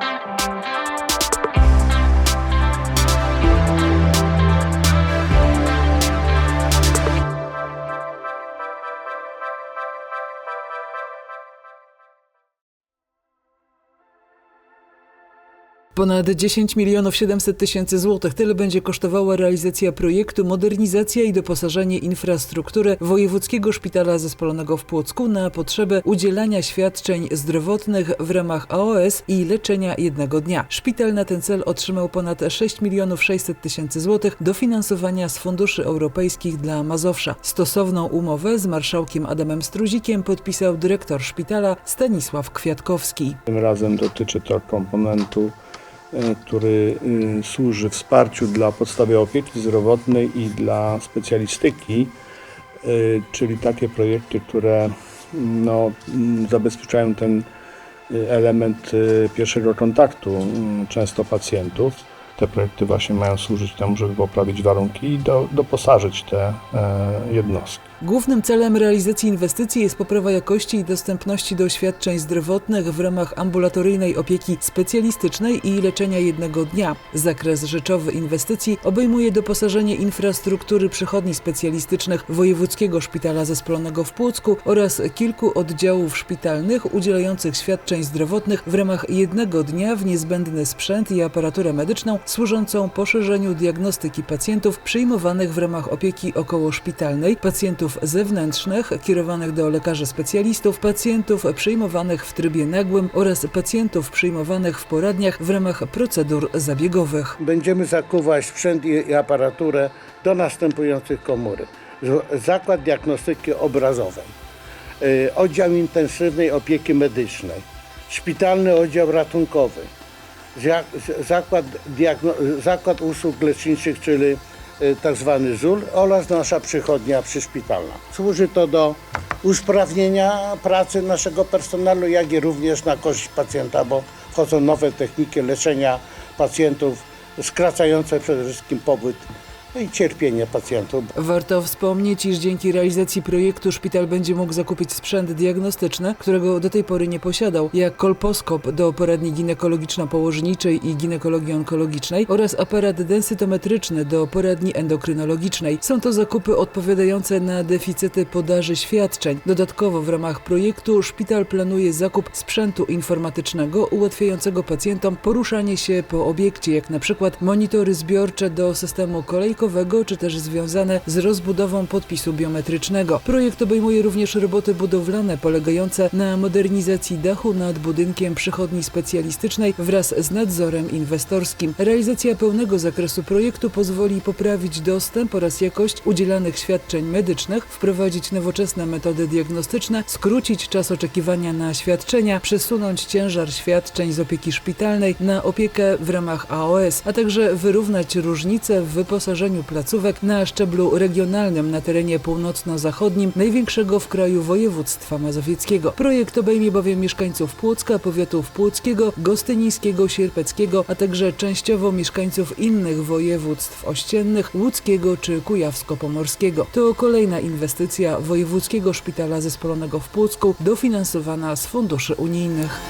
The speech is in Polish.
Thank you. Ponad 10 milionów 700 tysięcy złotych tyle będzie kosztowała realizacja projektu modernizacja i doposażenie infrastruktury Wojewódzkiego Szpitala Zespolonego w Płocku na potrzeby udzielania świadczeń zdrowotnych w ramach AOS i leczenia jednego dnia. Szpital na ten cel otrzymał ponad 6 milionów 600 tysięcy złotych dofinansowania z funduszy europejskich dla Mazowsza. Stosowną umowę z marszałkiem Adamem Struzikiem podpisał dyrektor szpitala Stanisław Kwiatkowski. Tym razem dotyczy to komponentu, który y, służy wsparciu dla podstawy opieki zdrowotnej i dla specjalistyki, y, czyli takie projekty, które no, zabezpieczają ten element pierwszego kontaktu często pacjentów. Te projekty właśnie mają służyć temu, żeby poprawić warunki i do, doposażyć te e, jednostki. Głównym celem realizacji inwestycji jest poprawa jakości i dostępności do świadczeń zdrowotnych w ramach ambulatoryjnej opieki specjalistycznej i leczenia jednego dnia. Zakres rzeczowy inwestycji obejmuje doposażenie infrastruktury przychodni specjalistycznych Wojewódzkiego Szpitala Zespolonego w Płocku oraz kilku oddziałów szpitalnych udzielających świadczeń zdrowotnych w ramach jednego dnia w niezbędny sprzęt i aparaturę medyczną służącą poszerzeniu diagnostyki pacjentów przyjmowanych w ramach opieki okołoszpitalnej, pacjentów zewnętrznych kierowanych do lekarzy specjalistów, pacjentów przyjmowanych w trybie nagłym oraz pacjentów przyjmowanych w poradniach w ramach procedur zabiegowych. Będziemy zakuwać sprzęt i, aparaturę do następujących komórek. Zakład diagnostyki obrazowej, y, oddział intensywnej opieki medycznej, szpitalny oddział ratunkowy, zakład, diagno- zakład usług leczniczych, czyli y, tak zwany ZUL oraz nasza przychodnia przyszpitalna. Służy to do usprawnienia pracy naszego personelu, jak i również na korzyść pacjenta, bo wchodzą nowe techniki leczenia pacjentów, skracające przede wszystkim pobyt i cierpienie pacjentów. Warto wspomnieć, iż dzięki realizacji projektu szpital będzie mógł zakupić sprzęt diagnostyczny, którego do tej pory nie posiadał, jak kolposkop do poradni ginekologiczno-położniczej i ginekologii onkologicznej oraz aparat densytometryczny do poradni endokrynologicznej. Są to zakupy odpowiadające na deficyty podaży świadczeń. Dodatkowo w ramach projektu szpital planuje zakup sprzętu informatycznego ułatwiającego pacjentom poruszanie się po obiekcie, jak na przykład monitory zbiorcze do systemu kolejkowego, czy też związane z rozbudową podpisu biometrycznego. Projekt obejmuje również roboty budowlane polegające na modernizacji dachu nad budynkiem przychodni specjalistycznej wraz z nadzorem inwestorskim. Realizacja pełnego zakresu projektu pozwoli poprawić dostęp oraz jakość udzielanych świadczeń medycznych, wprowadzić nowoczesne metody diagnostyczne, skrócić czas oczekiwania na świadczenia, przesunąć ciężar świadczeń z opieki szpitalnej na opiekę w ramach AOS, a także wyrównać różnice w wyposażeniu placówek na szczeblu regionalnym na terenie północno-zachodnim największego w kraju województwa mazowieckiego. Projekt obejmie bowiem mieszkańców Płocka, powiatów płockiego, gostynińskiego, sierpeckiego, a także częściowo mieszkańców innych województw ościennych, łódzkiego czy kujawsko-pomorskiego. To kolejna inwestycja Wojewódzkiego Szpitala Zespolonego w Płocku dofinansowana z funduszy unijnych.